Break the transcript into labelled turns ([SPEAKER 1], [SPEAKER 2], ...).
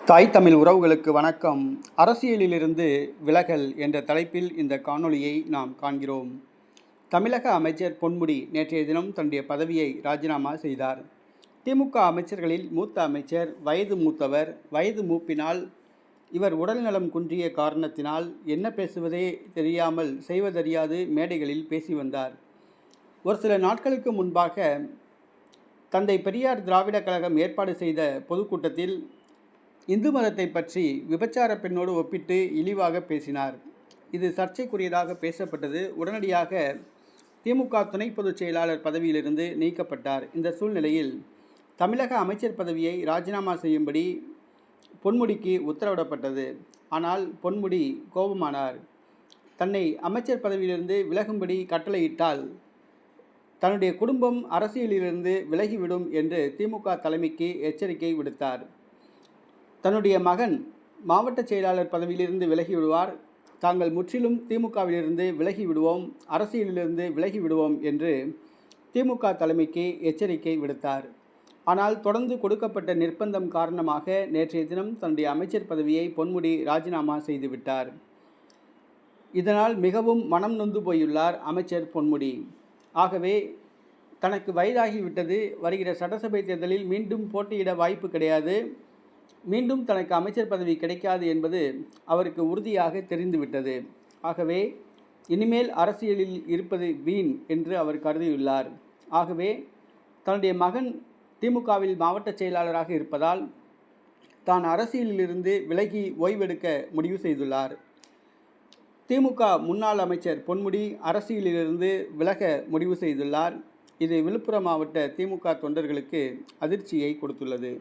[SPEAKER 1] தாய் தமிழ் உறவுகளுக்கு வணக்கம். அரசியலிலிருந்து விலகல் என்ற தலைப்பில் இந்த காணொளியை நாம் காண்கிறோம். தமிழக அமைச்சர் பொன்முடி நேற்றைய தினம் தன்னுடைய பதவியை ராஜினாமா செய்தார். திமுக அமைச்சர்களில் மூத்த அமைச்சர் வயது மூத்தவர் வயது மூப்பினால் இவர் உடல்நலம் குன்றிய காரணத்தினால் என்ன பேசுவதே தெரியாமல் செய்வதறியாது மேடைகளில் பேசி வந்தார். ஒரு சில நாட்களுக்கு முன்பாக தந்தை பெரியார் திராவிட கழகம் ஏற்பாடு செய்த பொதுக்கூட்டத்தில் இந்து மதத்தை பற்றி விபச்சார பெண்ணோடு ஒப்பிட்டு இழிவாக பேசினார். இது சர்ச்சைக்குரியதாக பேசப்பட்டது. உடனடியாக திமுக துணை பொதுச் செயலாளர் பதவியிலிருந்து நீக்கப்பட்டார். இந்த சூழ்நிலையில் தமிழக அமைச்சர் பதவியை ராஜினாமா செய்யும்படி பொன்முடிக்கு உத்தரவிடப்பட்டது. ஆனால் பொன்முடி கோபமானார். தன்னை அமைச்சர் பதவியிலிருந்து விலகும்படி கட்டளையிட்டால் தன்னுடைய குடும்பம் அரசியலிலிருந்து விலகிவிடும் என்று திமுக தலைமைக்கு எச்சரிக்கை விடுத்தார். தன்னுடைய மகன் மாவட்ட செயலாளர் பதவியிலிருந்து விலகி விடுவார் தாங்கள் முற்றிலும் திமுகவிலிருந்து விலகி விடுவோம் அரசியலிலிருந்து விலகி விடுவோம் என்று திமுக தலைமைக்கு எச்சரிக்கை விடுத்தார். ஆனால் தொடர்ந்து கொடுக்கப்பட்ட நிர்பந்தம் காரணமாக நேற்றைய தினம் தன்னுடைய அமைச்சர் பதவியை பொன்முடி ராஜினாமா செய்துவிட்டார் இதனால் மிகவும் மனம் நொந்து போயுள்ளார் அமைச்சர் பொன்முடி. ஆகவே தனக்கு வயதாகிவிட்டது. வருகிற சட்டசபை தேர்தலில் மீண்டும் போட்டியிட வாய்ப்பு கிடையாது. மீண்டும் தனக்கு அமைச்சர் பதவி கிடைக்காது என்பது அவருக்கு உறுதியாக தெரிந்துவிட்டது. ஆகவே இனிமேல் அரசியலில் இருப்பது வீண் என்று அவர் கருதியுள்ளார். ஆகவே தன்னுடைய மகன் திமுகவில் மாவட்ட செயலாளராக இருப்பதால் தான் அரசியலிலிருந்து விலகி ஓய்வெடுக்க முடிவு செய்துள்ளார். திமுக முன்னாள் அமைச்சர் பொன்முடி அரசியலிலிருந்து விலக முடிவு செய்துள்ளார். இது விழுப்புரம் மாவட்ட திமுக தொண்டர்களுக்கு அதிர்ச்சியை கொடுத்துள்ளது.